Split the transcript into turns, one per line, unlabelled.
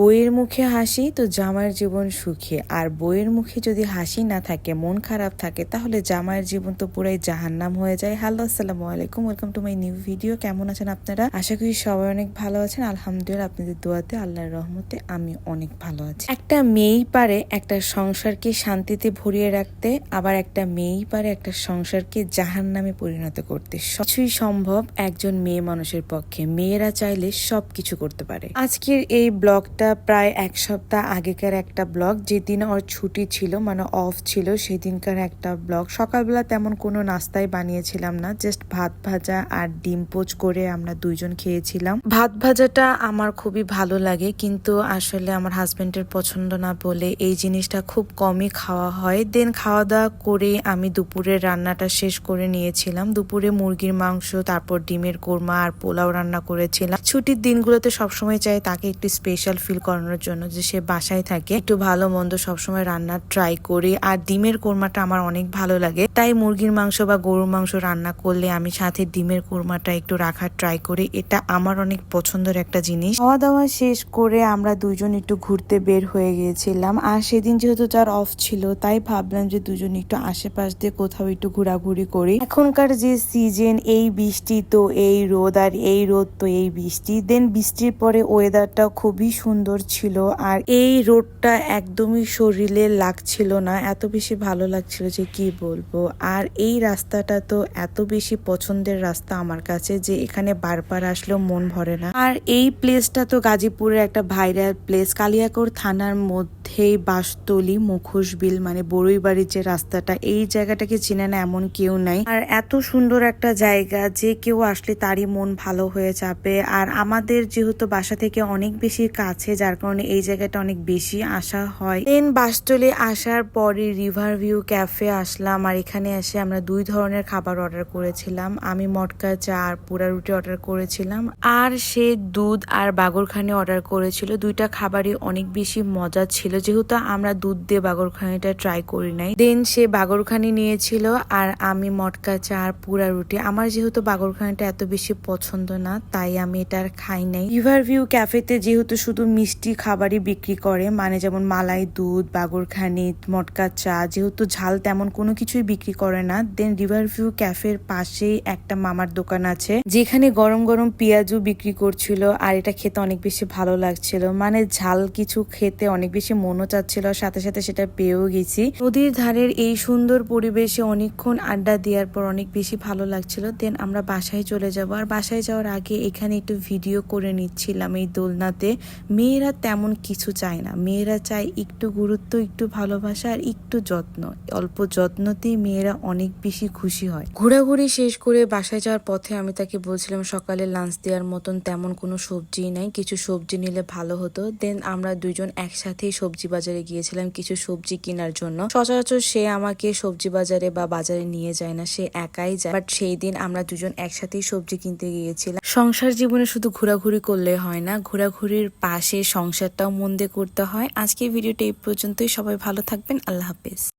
বইয়ের মুখে হাসি, তো জামাইয়ের জীবন সুখী। আর বইয়ের মুখে যদি হাসি না থাকে, মন খারাপ থাকে, তাহলে জামাইয়ের জীবন তো পুরাই জাহান্নাম হয়ে যায়। হ্যালো আসসালামু আলাইকুম welcome to my new video কেমন আছেন আপনারা? আশা করি সবাই অনেক ভালো আছেন। আলহামদুলিল্লাহ, আপনাদের দোয়াতে, আল্লাহর রহমতে আমি অনেক ভালো আছি। একটা মেয়েই পারে একটা সংসারকে শান্তিতে ভরিয়ে রাখতে, আবার একটা মেয়েই পারে একটা সংসারকে জাহান্নামে পরিণত করতে। সবকিছুই সম্ভব একজন মেয়ে মানুষের পক্ষে। মেয়েরা চাইলে সবকিছু করতে পারে। আজকের এই ব্লগটা প্রায় এক সপ্তাহ আগেকার একটা ব্লগ। যেদিন ওর ছুটি ছিল মানে অফ ছিল, সেদিনকার একটা ব্লগ। সকালবেলা তেমন কোনো নাস্তাই বানিয়েছিলাম না জাস্ট ভাত ভাজা আর ডিম পোচ করে আমরা দুইজন খেয়েছিলাম। ভাত ভাজাটা আমার খুবই ভালো লাগে, কিন্তু আসলে আমার হাজবেন্ডের পছন্দ না বলে এই জিনিসটা খুব কমই খাওয়া হয়। দেন খাওয়া দাওয়া করে আমি দুপুরের রান্নাটা শেষ করে নিয়েছিলাম। দুপুরে মুরগির মাংস, তারপর ডিমের কোরমা আর পোলাও রান্না করেছিলাম। ছুটির দিনগুলোতে সবসময় চাই তাকে একটি স্পেশাল ফিল করানোর জন্য যে সে বাসায় থাকে। একটু ভালো মন্দ সবসময় রান্না ট্রাই করি। আর ডিমের কোরমাটা আমার অনেক ভালো লাগে। তাই মুরগির মাংস বা গরুর মাংস রান্না করলে আমি সাথে ডিমের কোরমাটা একটু রাখার ট্রাই করি। এটা আমার অনেক পছন্দের একটা জিনিস। খাওয়া দাওয়া শেষ করে আমরা দুজন একটু ঘুরতে বের হয়ে গিয়েছিলাম। আর সেদিন যেহেতু তার অফ ছিল, তাই ভাবলাম যে দুজন একটু আশেপাশ দিয়ে কোথাও একটু ঘোরাঘুরি করি। এখনকার যে সিজন এই বৃষ্টি তো এই রোদ, আর এই রোদ তো এই বৃষ্টি। দেন বৃষ্টির পরে ওয়েদারটা খুবই সুন্দর ছিল আর এই রোডটা একদমই শরীরে লাগছিল না, এত বেশি ভালো লাগছিল যে কি বলব? আর এই রাস্তাটা তো এত বেশি পছন্দের রাস্তা আমার কাছে যে এখানে বারবার আসলেও মন ভরে না। আর এই প্লেসটা তো গাজীপুরের একটা ভাইরাল প্লেস কালিয়াকোর থানার মধ্যেই বাসতলি, মুখোশবিল মানে বড়ই বাড়ির যে রাস্তাটা, এই জায়গাটাকে চিনে না এমন কেউ নাই। আর এত সুন্দর একটা জায়গা যে কেউ আসলে তারই মন ভালো হয়ে যাবে। আর আমাদের যেহেতু বাসা থেকে অনেক বেশি কাছে যার কারণে এই জায়গাটা অনেক বেশি আসা হয়। দেন বাসতলে আসার পরে রিভার ভিউ ক্যাফে আসলাম আর এখানে এসে আমরা দুই ধরনের খাবার অর্ডার করেছিলাম। আমি মটকা, চা আর পোড়া রুটি অর্ডার করেছিলাম। আর সে দুধ আর বাগরখানি অর্ডার করেছিল। দুইটা খাবারই অনেক বেশি মজা ছিল। যেহেতু আমরা দুধ দিয়ে বাগরখানিটা ট্রাই করি নাই দেন সে বাগরখানি নিয়েছিল আর আমি মটকা, চা আর পোড়া রুটি। আমার যেহেতু বাগরখানিটা এত বেশি পছন্দ না, তাই আমি এটা আর খাই নাই। রিভার ভিউ ক্যাফেতে যেহেতু শুধু মিষ্টি খাবারই বিক্রি করে। মানে যেমন মালাই দুধ বাগরখানি মটকা চা, যেহেতু ঝাল তেমন কোনো কিছুই বিক্রি করে না। দেন রিভার ভিউ ক্যাফের পাশেই একটা মামার দোকান আছে, যেখানে গরম গরম পেঁয়াজও বিক্রি করছিল আর এটা খেতে অনেক বেশি ভালো লাগছিল। মানে ঝাল কিছু খেতে অনেক বেশি মনও চাচ্ছিল সাথে সাথে সেটা পেয়েও গেছি। নদীর ধারের এই সুন্দর পরিবেশে অনেকক্ষণ আড্ডা দেওয়ার পর অনেক বেশি ভালো লাগছিল। দেন আমরা বাসায় চলে যাব, আর বাসায় যাওয়ার আগে এখানে একটু ভিডিও করে নিচ্ছিলাম এই দোলনাতে। মেয়েরা তেমন কিছু চায় না। মেয়েরা চায় একটু গুরুত্ব, একটু ভালোবাসা আর একটু যত্ন। অল্প যত্নতেই মেয়েরা অনেক বেশি খুশি হয়। ঘোরাঘুরি শেষ করে বাসায় যাওয়ার পথে আমি তাকে বলছিলাম, সকালে লাঞ্চ দেওয়ার মতন তেমন কোনো সবজি নাই। কিছু সবজি নিলে ভালো হতো। দেন আমরা দুজন একসাথেই সবজি বাজারে গিয়েছিলাম কিছু সবজি কেনার জন্য। সচরাচর সে আমাকে সবজি বাজারে বা বাজারে নিয়ে যায় না, সে একাই যায়। বাট সেই দিন আমরা দুজন একসাথেই সবজি কিনতে গিয়েছিলাম। সংসার জীবনে শুধু ঘোরাঘুরি করলে হয় না, ঘোরাঘুরির পাশে সংসারটাও মন্দে করতে হয়। আজকের ভিডিওটা এই পর্যন্তই। সবাই ভালো থাকবেন। আল্লাহ হাফেজ।